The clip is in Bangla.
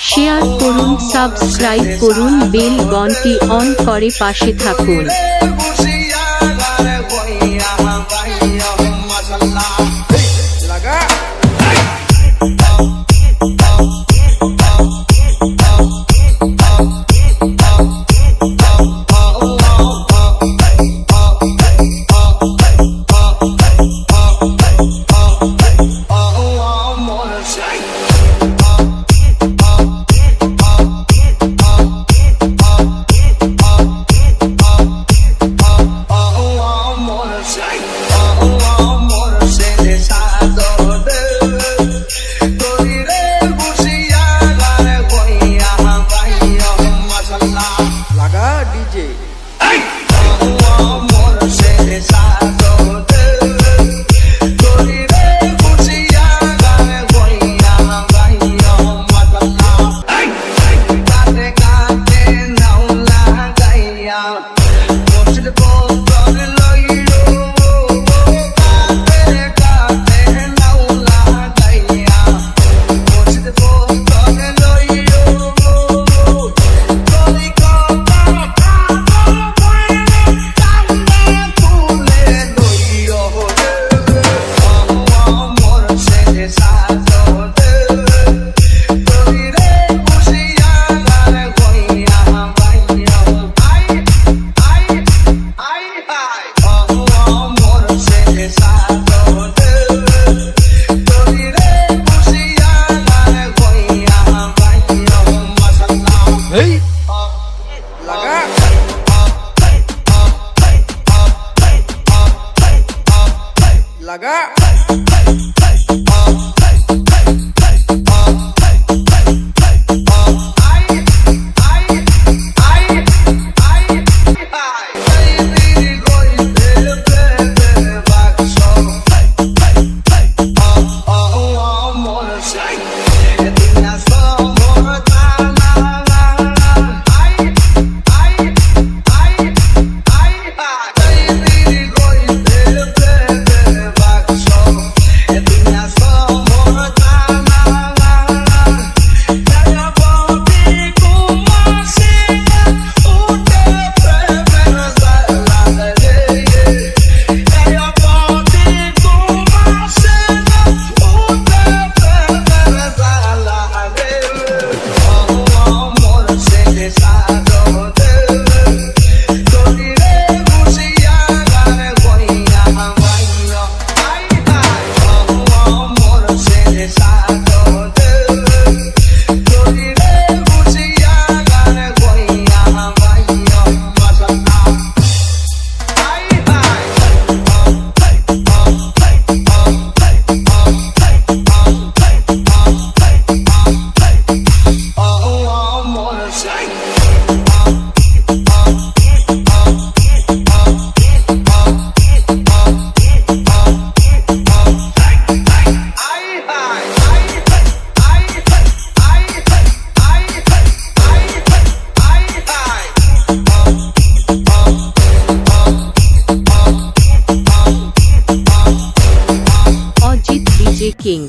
শেয়ার করুন সাবস্ক্রাইব করুন বেল গনটি অন করে পাশে থাকুন লাগা লাগা ডিজে 老哥 ডিজে কিং